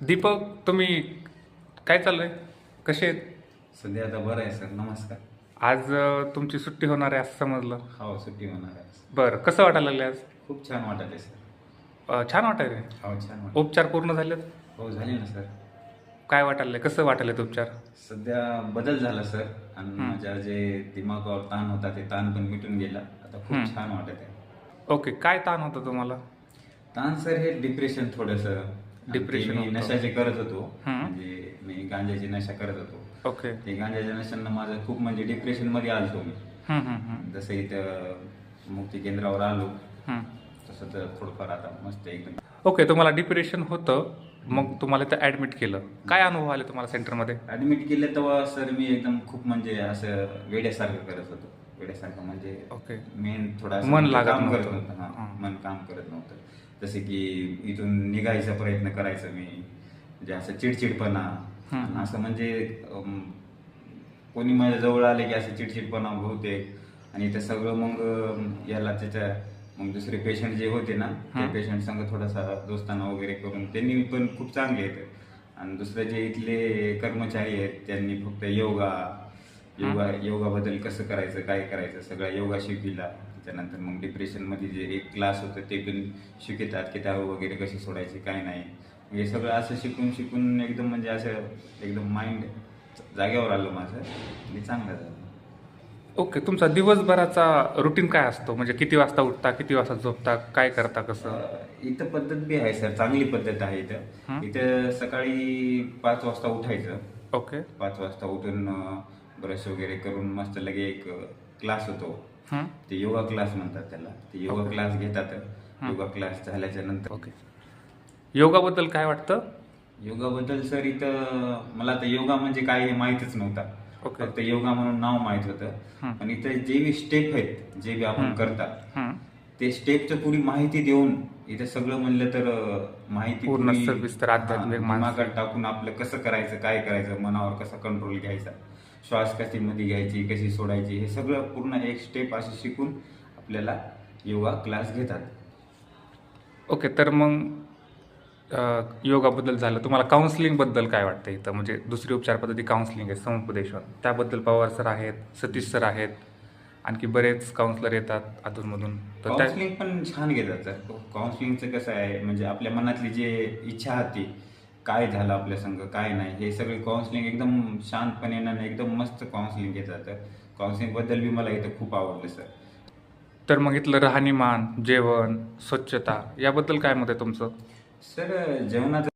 दीपक तुम्ही काय चाललंय? कसे आहेत? सध्या आता बरं आहे सर. नमस्कार. आज अं, तुमची सुट्टी होणार आहे असं समजलं. हो सुट्टी होणार आहे. बरं कसं वाटायला लागले आज? खूप छान वाटत आहे सर. अं, छान वाटायला हो छान वाटत उपचार पूर्ण झालेत? हो झाली ना सर. काय वाटायला कसं वाटायला उपचार? सध्या बदल झाला सर. आणि माझ्या जे दिमागावर ताण होता ते ताण पण मिटून गेला. आता खूप. छान वाटत आहे. ओके काय ताण होतं तुम्हाला? ताण सर हे डिप्रेशन थोडस. मी होतं. नशाचे करत होतो. हम्म. म्हणजे मी गांजाची नशा करत होतो. ओके. ते गांजाच्या नशांना माझं खूप म्हणजे डिप्रेशनमध्ये आलतो मी. हम्म, हम्म, हम्म, जसं इथं मुक्ती केंद्रावर आलो हम्म. तसं तर थोडंफार आता मस्त एकदम. ओके तुम्हाला डिप्रेशन होतं मग तुम्हाला इथं ॲडमिट केलं. काय अनुभव आले तुम्हाला सेंटरमध्ये ऍडमिट केलं तेव्हा सर मी एकदम खूप म्हणजे असं वेड्यासारखं करत होतो. वेड्यासारखं म्हणजे ओके मेन थोडा मन लागत काम करत नव्हतं. नव्हतं हा. मन काम करत नव्हतं जसे की इथून निघायचा प्रयत्न करायचं मी म्हणजे असं चिडचिडपणा. आणि असं म्हणजे अम, कोणी माझ्या जवळ आले की असं चिडचिडपणा होते आणि ते सगळं मग अम, याला त्याच्या मग दुसरे पेशंट जे होते ना ते. पेशंट संग थोडासा दोस्ताना वगैरे करून त्यांनी पण खूप चांगले आहेत आणि दुसरे जे इथले कर्मचारी आहेत त्यांनी फक्त योगा योगा योगाबद्दल कसं करायचं काय करायचं सगळा योगा शिकविला. त्याच्यानंतर मग डिप्रेशनमध्ये जे एक क्लास होतं ते पण शिकवतात की दारू वगैरे कशी सोडायची काय नाही. हे सगळं असं शिकून शिकून एकदम म्हणजे असं एकदम माइंड जागेवर आलं माझं. आणि चांगलं झालं. ओके तुमचा दिवसभराचा रुटीन काय असतो? म्हणजे किती वाजता उठता किती वाजता झोपता काय करता कसं? इथं पद्धत बी आहे सर. चांगली पद्धत आहे इथं. इथं सकाळी पाच वाजता उठायचं. ओके. पाच वाजता उठून ब्रश वगैरे करून मस्त लगे एक क्लास होतो हं? ते योगा क्लास म्हणतात त्याला ते योगा. क्लास घेतात योगा क्लास झाल्याच्यानंतर ओके योगाबद्दल काय वाटतं योगाबद्दल सर इथं मला तर योगा म्हणजे काय हे माहितच नव्हता ओके. फक्त योगा म्हणून नाव माहीत. होतं पण इथं जे बी स्टेप आहेत जे बी आपण. करतात हं. ते स्टेपचं पुरी माहिती देऊन इथं सगळं म्हणलं तर अं, माहिती पूर्ण पुरी- सविस्तर आध्यात्मिक हा. दिमागात टाकून आपलं कसं करायचं काय करायचं मनावर कसा कंट्रोल घ्यायचा श्वास कशी मध्ये घ्यायची कशी सोडायची हे सगळं पूर्ण एक स्टेप अशी शिकून आपल्याला योगा क्लास घेतात. ओके तर मग योगाबद्दल झालं. तुम्हाला काउन्सिलिंगबद्दल काय वाटतं इथं? म्हणजे दुसरी उपचार पद्धती काउन्सिलिंग आहे समुपदेशन. त्याबद्दल पवार सर आहेत सतीश सर आहेत आणखी बरेच काउन्सिलर येतात अधूनमधून. तर काउन्सिलिंग पण छान घेतात सर. काउन्सिलिंगचं कसं आहे म्हणजे आपल्या मनातली जे इच्छा होती काय झालं आपल्या संग काय नाही हे सगळे काउन्सिलिंग एकदम शांतपणे आणि एकदम मस्त काउन्सिलिंग घेतात काउन्सिलिंगबद्दल बी मला इथं खूप आवडलं सर तर मग इथलं राहणीमान जेवण स्वच्छता याबद्दल काय मत आहे तुमचं? सर जेवणाचं